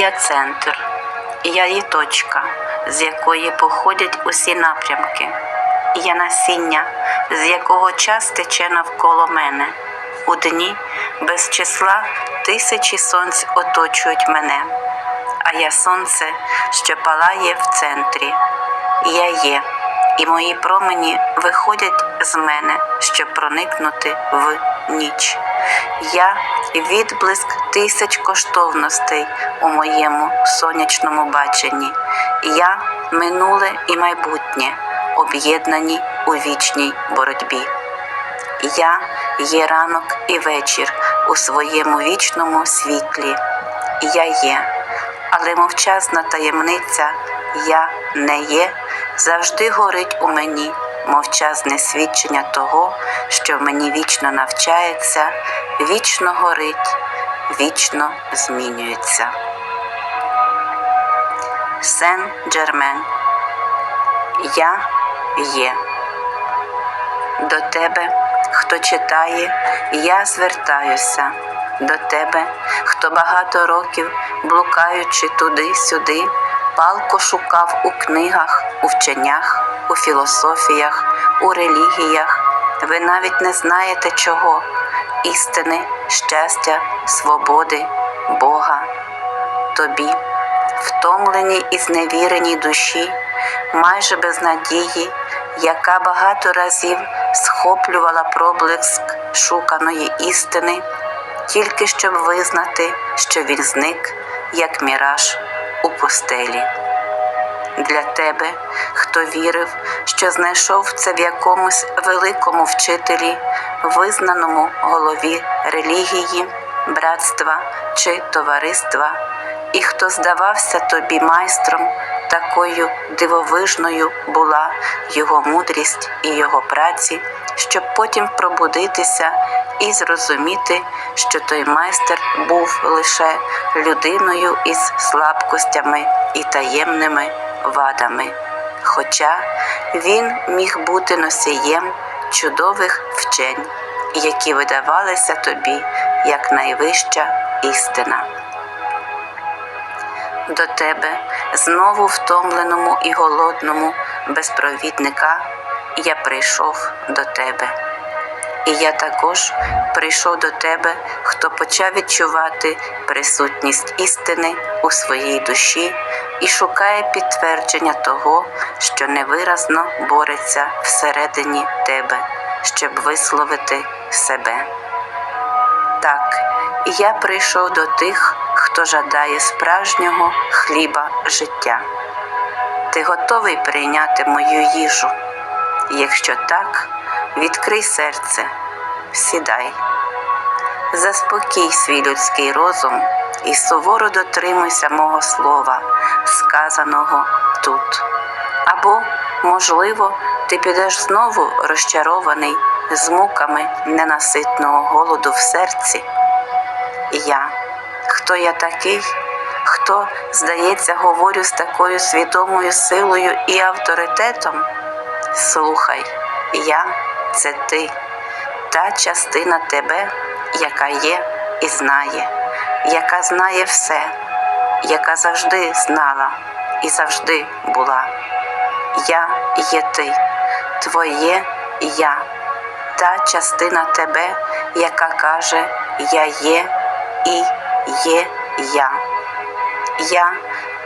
Я центр, я є точка, з якої походять усі напрямки. Я насіння, з якого час тече навколо мене. У дні без числа тисячі сонць оточують мене, а я сонце, що палає в центрі. Я є, і мої промені виходять з мене, щоб проникнути в ніч. Я відблиск тисяч коштовностей у моєму сонячному баченні. Я минуле і майбутнє, об'єднані у вічній боротьбі. Я є ранок і вечір у своєму вічному світлі. Я є, але мовчазна таємниця Я не є завжди горить у мені мовчазне свідчення того, що в мені вічно навчається, вічно горить, вічно змінюється. Сен Джермен. Я є. До тебе, хто читає, я звертаюся. До тебе, хто багато років, блукаючи туди-сюди, палко шукав у книгах, у вченнях, у філософіях, у релігіях. Ви навіть не знаєте чого істини, щастя, свободи, Бога. Тобі, втомленій і зневіреній душі, майже без надії, яка багато разів схоплювала проблиск шуканої істини, тільки щоб визнати, що він зник, як міраж у пустелі. Для тебе, хто вірив, що знайшов це в якомусь великому вчителі, визнаному голові релігії, братства чи товариства, і хто здавався тобі майстром, такою дивовижною була його мудрість і його праці, щоб потім пробудитися і зрозуміти, що той майстер був лише людиною із слабкостями і таємними вадами. Хоча він міг бути носієм чудових вчень, які видавалися тобі як найвища істина. До тебе, знову втомленому і голодному, без провідника, я прийшов до тебе. І я також прийшов до тебе, хто почав відчувати присутність істини у своїй душі і шукає підтвердження того, що невиразно бореться всередині тебе, щоб висловити себе. Так, я прийшов до тих, хто жадає справжнього хліба життя. Ти готовий прийняти мою їжу? Якщо так, відкрий серце, сідай, заспокій свій людський розум і суворо дотримуйся мого слова, сказаного тут. Або, можливо, ти підеш знову розчарований з муками ненаситного голоду в серці. Я, хто я такий, хто, здається, говорю з такою свідомою силою і авторитетом? Слухай, я це ти, та частина тебе, яка є і знає, яка знає все, яка завжди знала і завжди була. Я є ти, твоє я, та частина тебе, яка каже Я є і є я. Я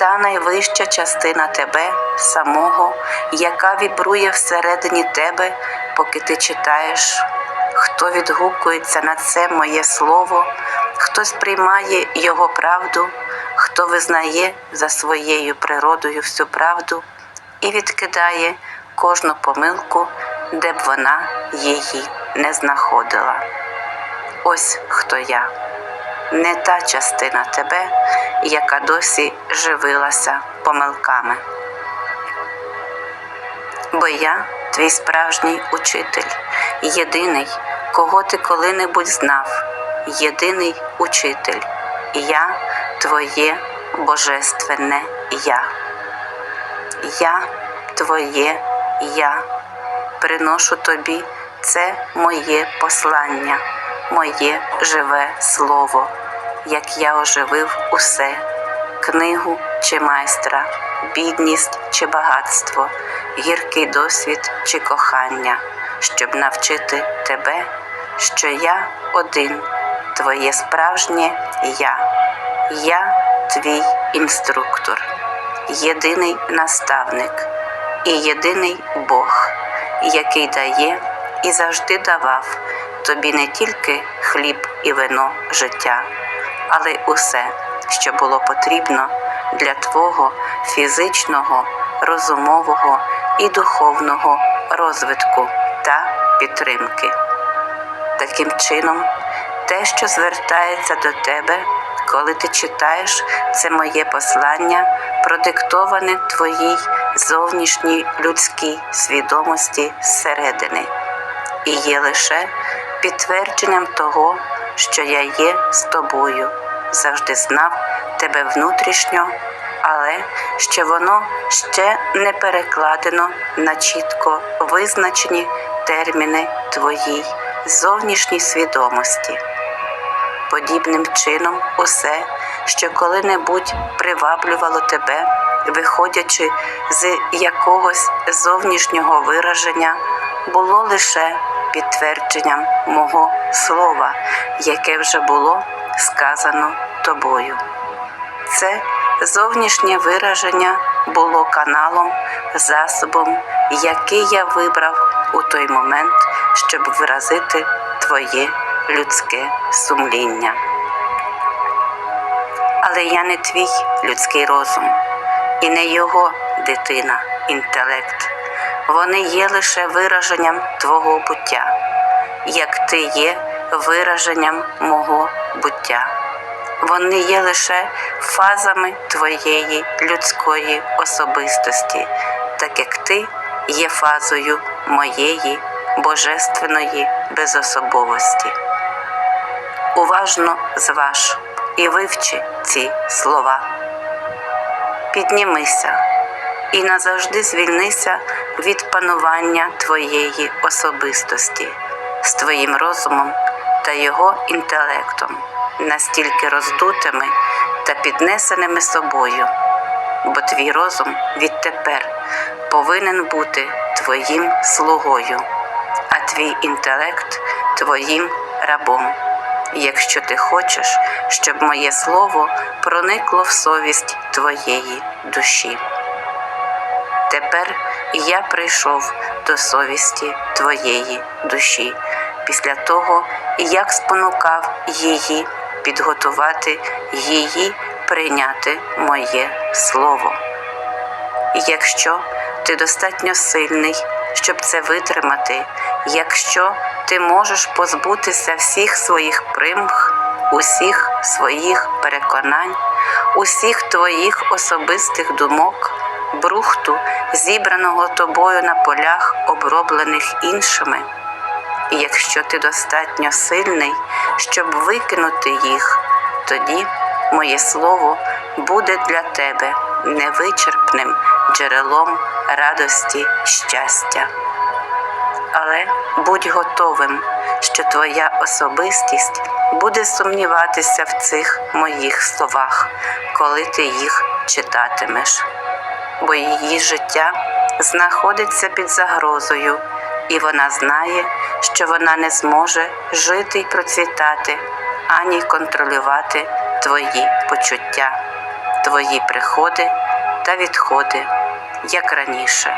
та найвища частина тебе самого, яка вібрує всередині тебе, поки ти читаєш, хто відгукується на це моє слово, хто сприймає його правду, хто визнає за своєю природою всю правду і відкидає кожну помилку, де б вона її не знаходила. Ось хто я не та частина тебе, яка досі живилася помилками. Бо я твій справжній учитель, єдиний, кого ти коли-небудь знав, єдиний учитель, я твоє божественне я. Я твоє я приношу тобі це моє послання, моє живе слово, як я оживив усе, книгу чи майстра, бідність чи багатство, гіркий досвід чи кохання, щоб навчити тебе, що я один, твоє справжнє я, я твій інструктор, єдиний наставник і єдиний Бог, який дає і завжди давав тобі не тільки хліб і вино життя, але й усе, що було потрібно для твого фізичного, розумового і духовного розвитку та підтримки. Таким чином, те, що звертається до тебе, коли ти читаєш це моє послання, продиктоване твоїй зовнішній людській свідомості зсередини, і є лише підтвердженням того, що я є з тобою, завжди знав тебе внутрішньо, але що воно ще не перекладено на чітко визначені терміни твоїй зовнішній свідомості. Подібним чином, усе, що коли-небудь приваблювало тебе, виходячи з якогось зовнішнього вираження, було лише підтвердженням мого слова, яке вже було сказано тобою. Це зовнішнє вираження було каналом, засобом, який я вибрав у той момент, щоб виразити твоє людське сумління. Але я не твій людський розум і не його дитина, інтелект. Вони є лише вираженням твого буття, як ти є вираженням мого буття. Вони є лише фазами твоєї людської особистості, так як ти є фазою моєї божественної безособовості. Уважно зваж і вивчи ці слова. Піднімися і назавжди звільнися від панування твоєї особистості з твоїм розумом та його інтелектом, настільки роздутими та піднесеними собою, бо твій розум відтепер повинен бути твоїм слугою, а твій інтелект твоїм рабом. Якщо ти хочеш, щоб моє слово проникло в совість твоєї душі. Тепер я прийшов до совісті твоєї душі, після того, як спонукав її підготувати її прийняти моє слово. І Якщо ти достатньо сильний, щоб це витримати, якщо ти можеш позбутися всіх своїх примх, усіх своїх переконань, усіх твоїх особистих думок, брухту, зібраного тобою на полях, оброблених іншими. І якщо ти достатньо сильний, щоб викинути їх, тоді моє слово буде для тебе невичерпним джерелом радості щастя. Але будь готовим, що твоя особистість буде сумніватися в цих моїх словах, коли ти їх читатимеш, бо її життя знаходиться під загрозою, і вона знає, що вона не зможе жити й процвітати, ані контролювати твої почуття, твої приходи та відходи, як раніше,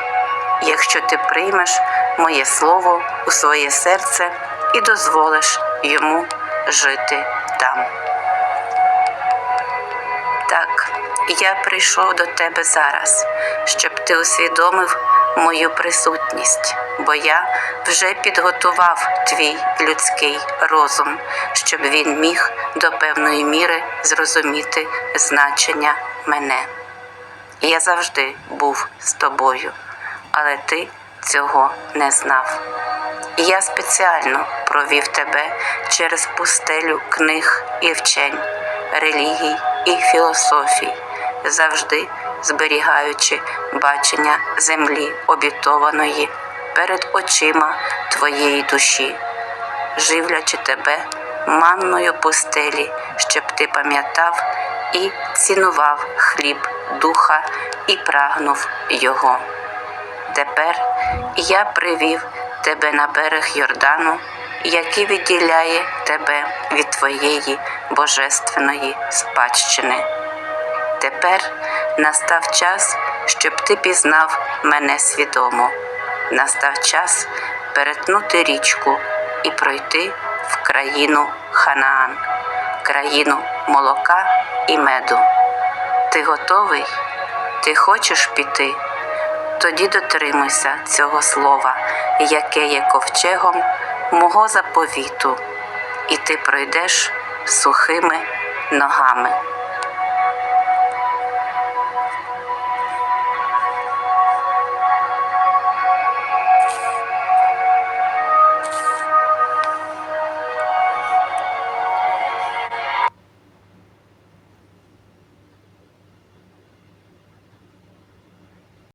якщо ти приймеш моє слово у своє серце і дозволиш йому жити там. Так, я прийшов до тебе зараз, щоб ти усвідомив мою присутність, бо я вже підготував твій людський розум, щоб він міг до певної міри зрозуміти значення мене. Я завжди був з тобою, але ти цього не знав. Я спеціально провів тебе через пустелю книг і вчень, релігій і філософій, завжди зберігаючи бачення землі обітованої перед очима твоєї душі, живлячи тебе манною пустелі, щоб ти пам'ятав і цінував хліб духа і прагнув його. Тепер я привів тебе на берег Йордану, який відділяє тебе від твоєї божественної спадщини. Тепер настав час, щоб ти пізнав мене свідомо. Настав час перетнути річку і пройти в країну Ханаан, країну молока і меду. Ти готовий? Ти хочеш піти? Тоді дотримуйся цього слова, яке є ковчегом мого заповіту, і ти пройдеш сухими ногами.